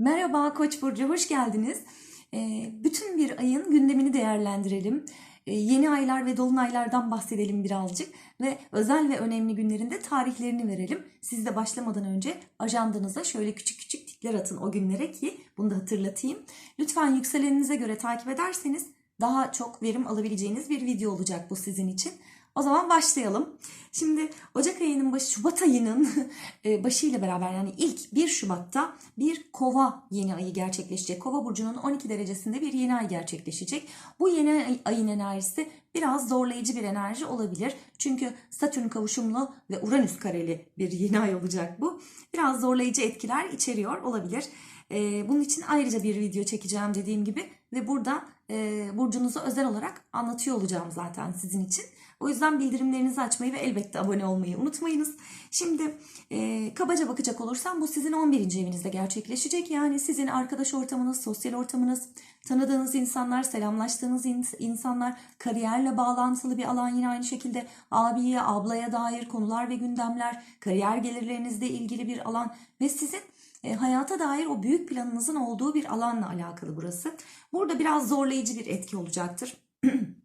Merhaba Koç burcu, hoş geldiniz. Ee, bütün bir ayın gündemini değerlendirelim. Ee, yeni aylar ve dolunaylardan bahsedelim birazcık ve özel ve önemli günlerinde tarihlerini verelim. Siz de başlamadan önce ajandanıza şöyle küçük küçük tikler atın o günlere ki bunu da hatırlatayım. Lütfen yükseleninize göre takip ederseniz daha çok verim alabileceğiniz bir video olacak bu sizin için. O zaman başlayalım. Şimdi Ocak ayının başı, Şubat ayının e, başıyla beraber yani ilk 1 Şubat'ta bir kova yeni ayı gerçekleşecek. Kova burcunun 12 derecesinde bir yeni ay gerçekleşecek. Bu yeni ay- ayın enerjisi biraz zorlayıcı bir enerji olabilir. Çünkü Satürn kavuşumlu ve Uranüs kareli bir yeni ay olacak bu. Biraz zorlayıcı etkiler içeriyor olabilir. E, bunun için ayrıca bir video çekeceğim dediğim gibi ve burada e, burcunuzu özel olarak anlatıyor olacağım zaten sizin için. O yüzden bildirimlerinizi açmayı ve elbette abone olmayı unutmayınız. Şimdi e, kabaca bakacak olursam bu sizin 11. evinizde gerçekleşecek. Yani sizin arkadaş ortamınız, sosyal ortamınız, tanıdığınız insanlar, selamlaştığınız ins- insanlar, kariyerle bağlantılı bir alan yine aynı şekilde abiye, ablaya dair konular ve gündemler, kariyer gelirlerinizle ilgili bir alan ve sizin e, hayata dair o büyük planınızın olduğu bir alanla alakalı burası. Burada biraz zorlayıcı bir etki olacaktır.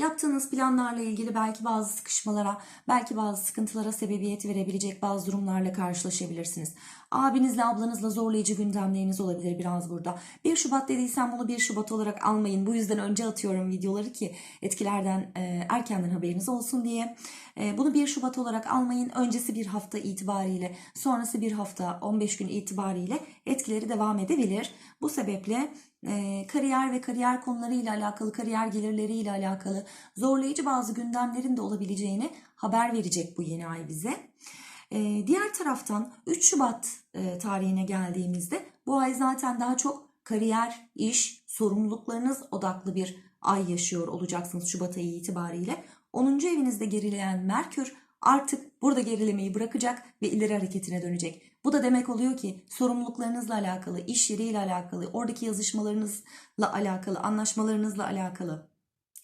Yaptığınız planlarla ilgili belki bazı sıkışmalara, belki bazı sıkıntılara sebebiyet verebilecek bazı durumlarla karşılaşabilirsiniz. Abinizle, ablanızla zorlayıcı gündemleriniz olabilir biraz burada. 1 Şubat dediysem bunu 1 Şubat olarak almayın. Bu yüzden önce atıyorum videoları ki etkilerden e, erkenden haberiniz olsun diye. E, bunu 1 Şubat olarak almayın. Öncesi bir hafta itibariyle, sonrası bir hafta 15 gün itibariyle etkileri devam edebilir. Bu sebeple kariyer ve kariyer konularıyla alakalı, kariyer gelirleriyle alakalı zorlayıcı bazı gündemlerin de olabileceğini haber verecek bu yeni ay bize. Diğer taraftan 3 Şubat tarihine geldiğimizde bu ay zaten daha çok kariyer, iş, sorumluluklarınız odaklı bir ay yaşıyor olacaksınız Şubat ayı itibariyle. 10. evinizde gerileyen Merkür artık burada gerilemeyi bırakacak ve ileri hareketine dönecek. Bu da demek oluyor ki sorumluluklarınızla alakalı, iş yeriyle alakalı, oradaki yazışmalarınızla alakalı, anlaşmalarınızla alakalı,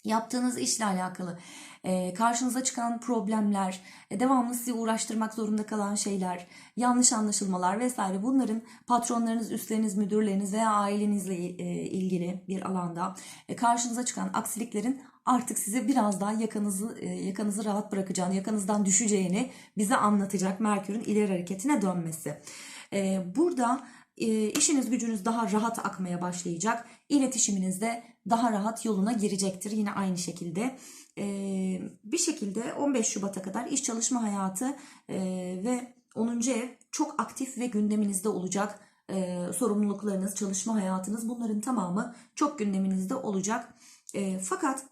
yaptığınız işle alakalı, e, karşınıza çıkan problemler, e, devamlı sizi uğraştırmak zorunda kalan şeyler, yanlış anlaşılmalar vesaire. Bunların patronlarınız, üstleriniz, müdürleriniz veya ailenizle e, ilgili bir alanda karşınıza çıkan aksiliklerin artık size biraz daha yakanızı e, yakanızı rahat bırakacağını, yakanızdan düşeceğini bize anlatacak Merkür'ün ileri hareketine dönmesi. E, burada e, işiniz gücünüz daha rahat akmaya başlayacak. İletişiminiz de daha rahat yoluna girecektir. Yine aynı şekilde bir şekilde 15 Şubat'a kadar iş çalışma hayatı ve 10. ev çok aktif ve gündeminizde olacak. Sorumluluklarınız, çalışma hayatınız bunların tamamı çok gündeminizde olacak. Fakat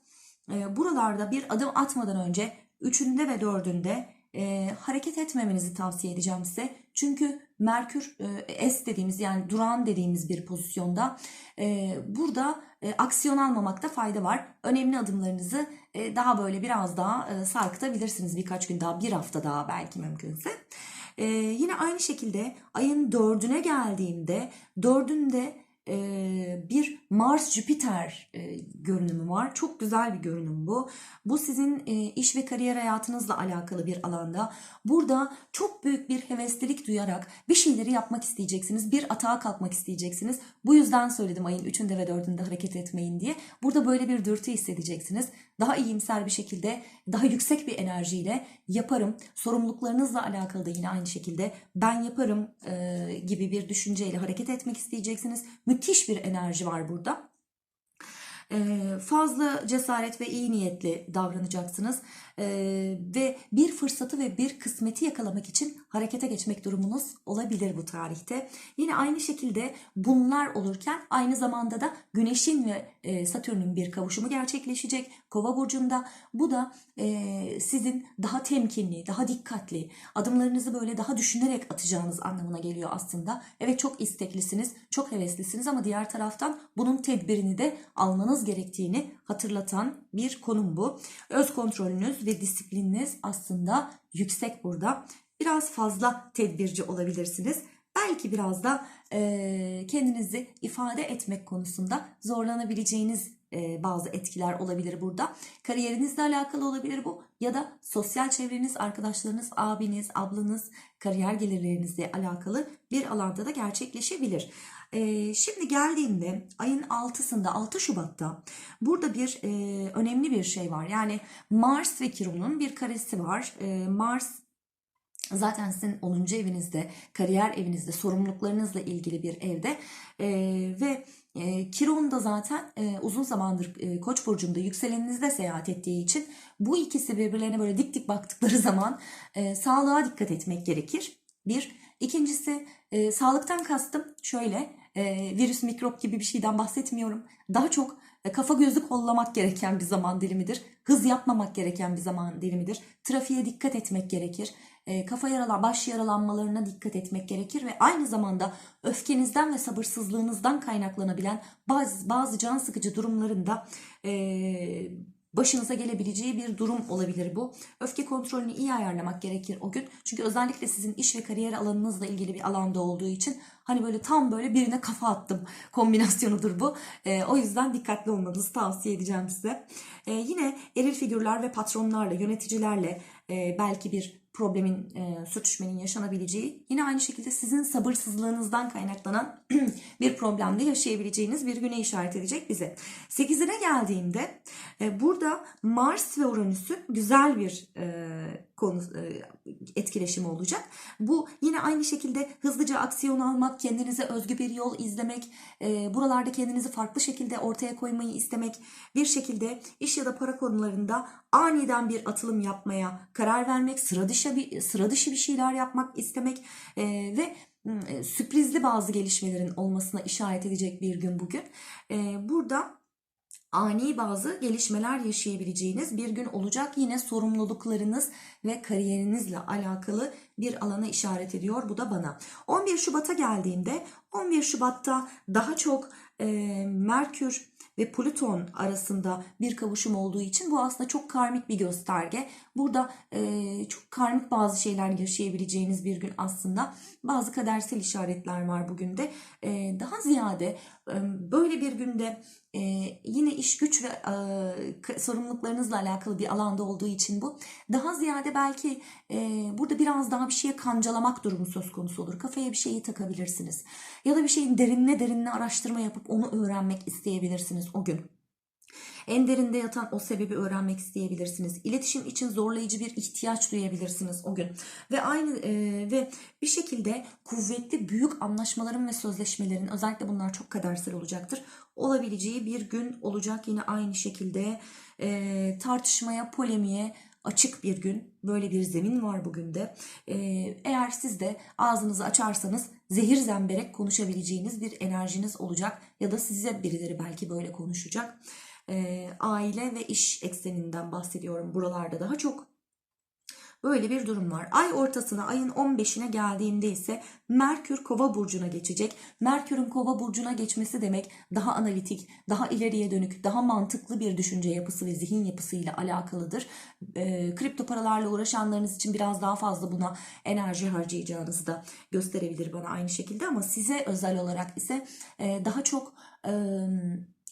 e, buralarda bir adım atmadan önce üçünde ve dördünde e, hareket etmemenizi tavsiye edeceğim size. Çünkü Merkür e, S dediğimiz yani duran dediğimiz bir pozisyonda e, burada e, aksiyon almamakta fayda var. Önemli adımlarınızı e, daha böyle biraz daha e, sarkıtabilirsiniz birkaç gün daha bir hafta daha belki mümkünse. E, yine aynı şekilde ayın dördüne geldiğimde dördünde e, bir Mars-Jüpiter e, görünümü var. Çok güzel bir görünüm bu. Bu sizin e, iş ve kariyer hayatınızla alakalı bir alanda. Burada çok büyük bir heveslilik duyarak bir şeyleri yapmak isteyeceksiniz. Bir atağa kalkmak isteyeceksiniz. Bu yüzden söyledim ayın 3'ünde ve 4'ünde hareket etmeyin diye. Burada böyle bir dürtü hissedeceksiniz. Daha iyimser bir şekilde, daha yüksek bir enerjiyle yaparım. Sorumluluklarınızla alakalı da yine aynı şekilde ben yaparım e, gibi bir düşünceyle hareket etmek isteyeceksiniz. Müthiş bir enerji var burada. Ee, fazla cesaret ve iyi niyetli davranacaksınız Ee, ve bir fırsatı ve bir kısmeti yakalamak için harekete geçmek durumunuz olabilir bu tarihte. Yine aynı şekilde bunlar olurken aynı zamanda da Güneş'in ve e, Satürn'ün bir kavuşumu gerçekleşecek Kova burcunda. Bu da e, sizin daha temkinli, daha dikkatli, adımlarınızı böyle daha düşünerek atacağınız anlamına geliyor aslında. Evet çok isteklisiniz, çok heveslisiniz ama diğer taraftan bunun tedbirini de almanız gerektiğini hatırlatan bir konum bu. Öz kontrolünüz ve disiplininiz aslında yüksek burada. Biraz fazla tedbirci olabilirsiniz. Belki biraz da e, kendinizi ifade etmek konusunda zorlanabileceğiniz e, bazı etkiler olabilir burada. Kariyerinizle alakalı olabilir bu ya da sosyal çevreniz, arkadaşlarınız, abiniz, ablanız, kariyer gelirlerinizle alakalı bir alanda da gerçekleşebilir. Ee, şimdi geldiğimde ayın 6'sında 6 Şubat'ta burada bir e, önemli bir şey var. Yani Mars ve Kiron'un bir karesi var. E, Mars Zaten sizin 10. evinizde, kariyer evinizde, sorumluluklarınızla ilgili bir evde e, ve e, Kiron da zaten e, uzun zamandır e, Koç burcunda yükseleninizde seyahat ettiği için bu ikisi birbirlerine böyle dik dik baktıkları zaman e, sağlığa dikkat etmek gerekir. Bir. İkincisi e, sağlıktan kastım şöyle e, virüs mikrop gibi bir şeyden bahsetmiyorum. Daha çok e, kafa gözü kollamak gereken bir zaman dilimidir. Hız yapmamak gereken bir zaman dilimidir. Trafiğe dikkat etmek gerekir. E, kafa yaralan, baş yaralanmalarına dikkat etmek gerekir ve aynı zamanda öfkenizden ve sabırsızlığınızdan kaynaklanabilen bazı bazı can sıkıcı durumlarında e, başınıza gelebileceği bir durum olabilir bu. Öfke kontrolünü iyi ayarlamak gerekir o gün. Çünkü özellikle sizin iş ve kariyer alanınızla ilgili bir alanda olduğu için hani böyle tam böyle birine kafa attım kombinasyonudur bu. E, o yüzden dikkatli olmanızı tavsiye edeceğim size. E, yine eril figürler ve patronlarla, yöneticilerle e, belki bir problemin, e, sürtüşmenin yaşanabileceği, yine aynı şekilde sizin sabırsızlığınızdan kaynaklanan bir problemde yaşayabileceğiniz bir güne işaret edecek bize. 8'ine geldiğimde e, burada Mars ve Uranüs'ün güzel bir e, konu e, etkileşimi olacak. Bu yine aynı şekilde hızlıca aksiyon almak, kendinize özgü bir yol izlemek, e, buralarda kendinizi farklı şekilde ortaya koymayı istemek, bir şekilde iş ya da para konularında aniden bir atılım yapmaya karar vermek, sıra dışı bir sıra dışı bir şeyler yapmak istemek e, ve sürprizli bazı gelişmelerin olmasına işaret edecek bir gün bugün. Burada ani bazı gelişmeler yaşayabileceğiniz bir gün olacak. Yine sorumluluklarınız ve kariyerinizle alakalı bir alana işaret ediyor bu da bana. 11 Şubat'a geldiğimde 11 Şubat'ta daha çok e, Merkür ve Plüton arasında bir kavuşum olduğu için bu aslında çok karmik bir gösterge. Burada e, çok karmik bazı şeyler yaşayabileceğiniz bir gün aslında. Bazı kadersel işaretler var bugün de. E, daha ziyade e, böyle bir günde e, yine iş güç ve e, sorumluluklarınızla alakalı bir alanda olduğu için bu. Daha ziyade belki e, burada biraz daha bir şeye kancalamak durumu söz konusu olur. Kafaya bir şeyi takabilirsiniz. Ya da bir şeyin derinine derinine araştırma yapıp onu öğrenmek isteyebilirsiniz o gün. En derinde yatan o sebebi öğrenmek isteyebilirsiniz. İletişim için zorlayıcı bir ihtiyaç duyabilirsiniz o gün. Ve aynı e, ve bir şekilde kuvvetli büyük anlaşmaların ve sözleşmelerin özellikle bunlar çok kadersel olacaktır. Olabileceği bir gün olacak yine aynı şekilde e, tartışmaya, polemiğe, açık bir gün. Böyle bir zemin var bugün de. Ee, eğer siz de ağzınızı açarsanız zehir zemberek konuşabileceğiniz bir enerjiniz olacak. Ya da size birileri belki böyle konuşacak. Ee, aile ve iş ekseninden bahsediyorum buralarda daha çok. Böyle bir durum var. Ay ortasına ayın 15'ine geldiğinde ise Merkür Kova burcuna geçecek. Merkür'ün Kova burcuna geçmesi demek daha analitik, daha ileriye dönük, daha mantıklı bir düşünce yapısı ve zihin yapısıyla alakalıdır. E, kripto paralarla uğraşanlarınız için biraz daha fazla buna enerji harcayacağınızı da gösterebilir bana aynı şekilde ama size özel olarak ise e, daha çok e,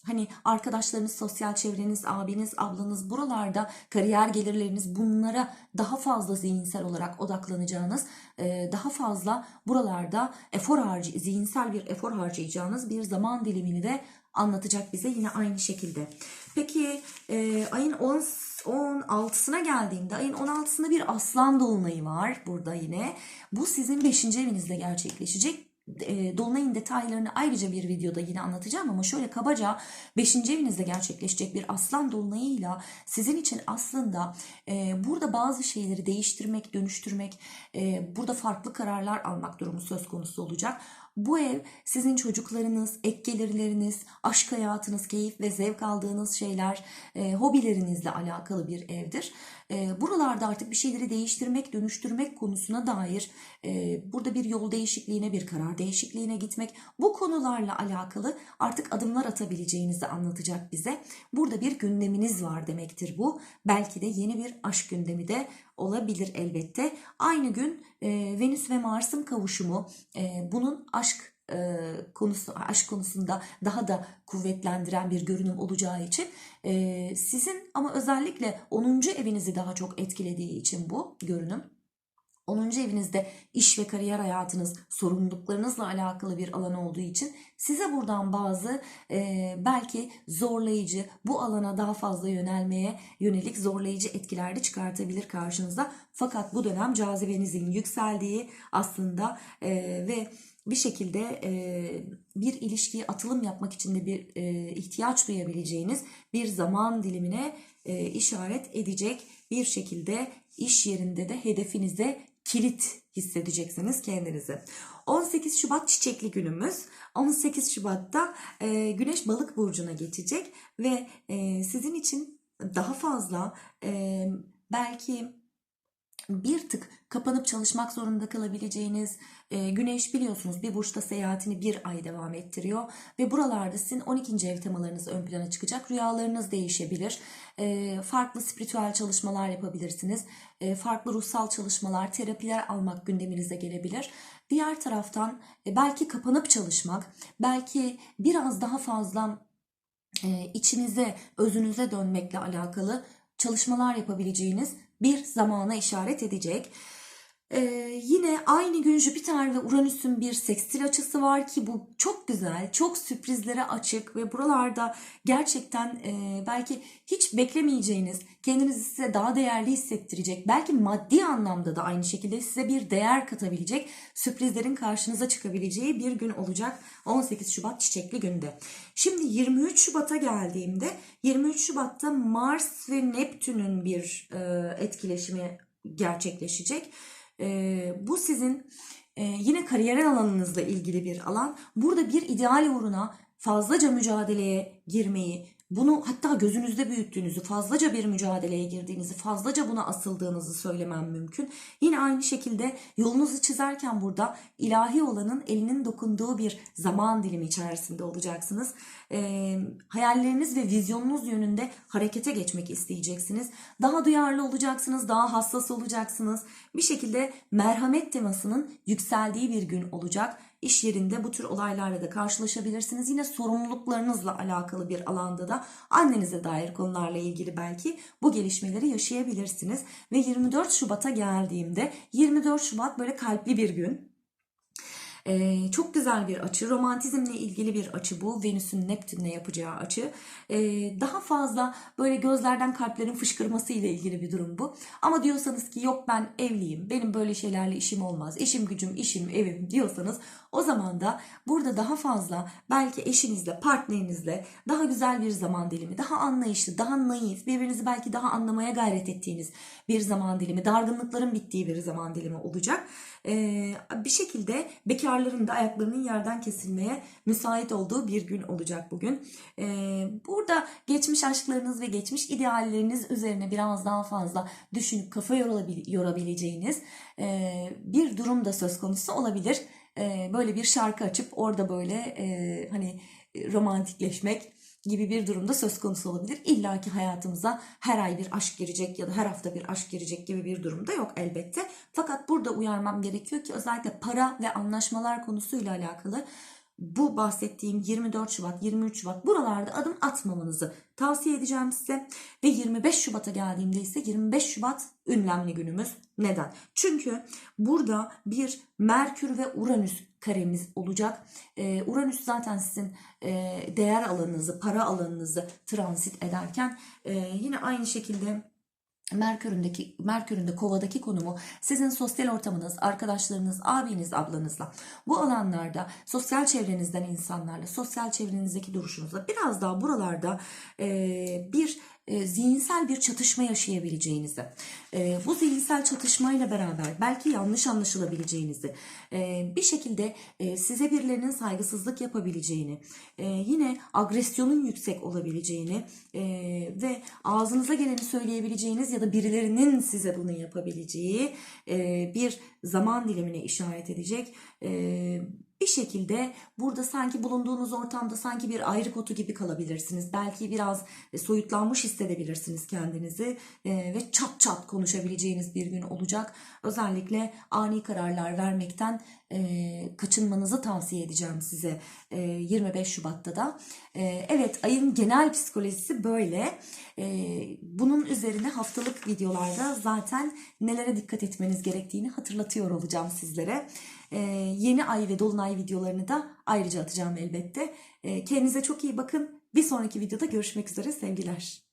Hani arkadaşlarınız, sosyal çevreniz, abiniz, ablanız buralarda kariyer gelirleriniz bunlara daha fazla zihinsel olarak odaklanacağınız, e, daha fazla buralarda efor harcı, zihinsel bir efor harcayacağınız bir zaman dilimini de anlatacak bize yine aynı şekilde. Peki e, ayın 10 16'sına geldiğimde ayın 16'sında bir aslan dolunayı var burada yine. Bu sizin 5. evinizde gerçekleşecek e, Dolunay'ın detaylarını ayrıca bir videoda yine anlatacağım ama şöyle kabaca 5. evinizde gerçekleşecek bir aslan dolunayıyla sizin için aslında e, burada bazı şeyleri değiştirmek, dönüştürmek, e, burada farklı kararlar almak durumu söz konusu olacak. Bu ev sizin çocuklarınız, ek gelirleriniz, aşk hayatınız, keyif ve zevk aldığınız şeyler, e, hobilerinizle alakalı bir evdir. E, buralarda artık bir şeyleri değiştirmek, dönüştürmek konusuna dair e, burada bir yol değişikliğine, bir karar değişikliğine gitmek, bu konularla alakalı artık adımlar atabileceğinizi anlatacak bize. Burada bir gündeminiz var demektir bu. Belki de yeni bir aşk gündemi de olabilir elbette. Aynı gün e, Venüs ve Mars'ın kavuşumu e, bunun aşk e, konusu aşk konusunda daha da kuvvetlendiren bir görünüm olacağı için e, sizin ama özellikle 10. evinizi daha çok etkilediği için bu görünüm 10. evinizde iş ve kariyer hayatınız sorumluluklarınızla alakalı bir alan olduğu için size buradan bazı e, belki zorlayıcı bu alana daha fazla yönelmeye yönelik zorlayıcı etkiler de çıkartabilir karşınıza. Fakat bu dönem cazibenizin yükseldiği aslında e, ve bir şekilde e, bir ilişkiye atılım yapmak için de bir e, ihtiyaç duyabileceğiniz bir zaman dilimine e, işaret edecek bir şekilde iş yerinde de hedefinize kilit hissedeceksiniz kendinizi. 18 Şubat çiçekli günümüz. 18 Şubat'ta e, Güneş Balık burcuna geçecek ve e, sizin için daha fazla e, belki bir tık kapanıp çalışmak zorunda kalabileceğiniz e, güneş biliyorsunuz bir burçta seyahatini bir ay devam ettiriyor ve buralarda sizin 12. ev temalarınız ön plana çıkacak rüyalarınız değişebilir e, farklı spiritüel çalışmalar yapabilirsiniz e, farklı ruhsal çalışmalar terapiler almak gündeminize gelebilir diğer taraftan e, belki kapanıp çalışmak belki biraz daha fazla e, içinize özünüze dönmekle alakalı çalışmalar yapabileceğiniz bir zamana işaret edecek. Ee, yine aynı gün Jüpiter ve Uranüs'ün bir sekstil açısı var ki bu çok güzel, çok sürprizlere açık ve buralarda gerçekten e, belki hiç beklemeyeceğiniz, kendinizi size daha değerli hissettirecek, belki maddi anlamda da aynı şekilde size bir değer katabilecek sürprizlerin karşınıza çıkabileceği bir gün olacak 18 Şubat çiçekli günde. Şimdi 23 Şubat'a geldiğimde 23 Şubat'ta Mars ve Neptün'ün bir e, etkileşimi gerçekleşecek. Bu sizin yine kariyer alanınızla ilgili bir alan. Burada bir ideal uğruna fazlaca mücadeleye girmeyi, bunu hatta gözünüzde büyüttüğünüzü, fazlaca bir mücadeleye girdiğinizi, fazlaca buna asıldığınızı söylemem mümkün. Yine aynı şekilde yolunuzu çizerken burada ilahi olanın elinin dokunduğu bir zaman dilimi içerisinde olacaksınız. E, hayalleriniz ve vizyonunuz yönünde harekete geçmek isteyeceksiniz. Daha duyarlı olacaksınız, daha hassas olacaksınız. Bir şekilde merhamet temasının yükseldiği bir gün olacak. İş yerinde bu tür olaylarla da karşılaşabilirsiniz. Yine sorumluluklarınızla alakalı bir alanda da annenize dair konularla ilgili belki bu gelişmeleri yaşayabilirsiniz. Ve 24 Şubat'a geldiğimde 24 Şubat böyle kalpli bir gün. Ee, çok güzel bir açı. Romantizmle ilgili bir açı bu. Venüs'ün Neptün'le yapacağı açı. Ee, daha fazla böyle gözlerden kalplerin fışkırması ile ilgili bir durum bu. Ama diyorsanız ki yok ben evliyim. Benim böyle şeylerle işim olmaz. İşim gücüm, işim, evim diyorsanız o zaman da burada daha fazla belki eşinizle, partnerinizle daha güzel bir zaman dilimi, daha anlayışlı, daha naif, birbirinizi belki daha anlamaya gayret ettiğiniz bir zaman dilimi, dargınlıkların bittiği bir zaman dilimi olacak. Ee, bir şekilde bekarların da ayaklarının yerden kesilmeye müsait olduğu bir gün olacak bugün. Ee, burada geçmiş aşklarınız ve geçmiş idealleriniz üzerine biraz daha fazla düşünüp kafa yorabileceğiniz e, bir durum da söz konusu olabilir. E, böyle bir şarkı açıp orada böyle e, hani romantikleşmek gibi bir durumda söz konusu olabilir. İlla ki hayatımıza her ay bir aşk girecek ya da her hafta bir aşk girecek gibi bir durumda yok elbette. Fakat burada uyarmam gerekiyor ki özellikle para ve anlaşmalar konusuyla alakalı bu bahsettiğim 24 Şubat, 23 Şubat buralarda adım atmamanızı tavsiye edeceğim size. Ve 25 Şubat'a geldiğimde ise 25 Şubat ünlemli günümüz. Neden? Çünkü burada bir Merkür ve Uranüs karemiz olacak. Ee, Uranüs zaten sizin e, değer alanınızı, para alanınızı transit ederken e, yine aynı şekilde Merkür'ündeki Merkür'ünde kovadaki konumu sizin sosyal ortamınız, arkadaşlarınız, abiniz, ablanızla. Bu alanlarda sosyal çevrenizden insanlarla, sosyal çevrenizdeki duruşunuzla biraz daha buralarda e, bir e, zihinsel bir çatışma yaşayabileceğinizi, e, bu zihinsel çatışmayla beraber belki yanlış anlaşılabileceğinizi, e, bir şekilde e, size birilerinin saygısızlık yapabileceğini, e, yine agresyonun yüksek olabileceğini e, ve ağzınıza geleni söyleyebileceğiniz ya da birilerinin size bunu yapabileceği e, bir zaman dilimine işaret edecek. E, bir şekilde burada sanki bulunduğunuz ortamda sanki bir ayrık otu gibi kalabilirsiniz. Belki biraz e, soyutlanmış hissedebilirsiniz kendinizi e, ve çat çat konuşabileceğiniz bir gün olacak. Özellikle ani kararlar vermekten e, kaçınmanızı tavsiye edeceğim size e, 25 Şubat'ta da. Evet ayın genel psikolojisi böyle. Bunun üzerine haftalık videolarda zaten nelere dikkat etmeniz gerektiğini hatırlatıyor olacağım sizlere. E, yeni ay ve dolunay videolarını da ayrıca atacağım elbette. E, kendinize çok iyi bakın. Bir sonraki videoda görüşmek üzere sevgiler.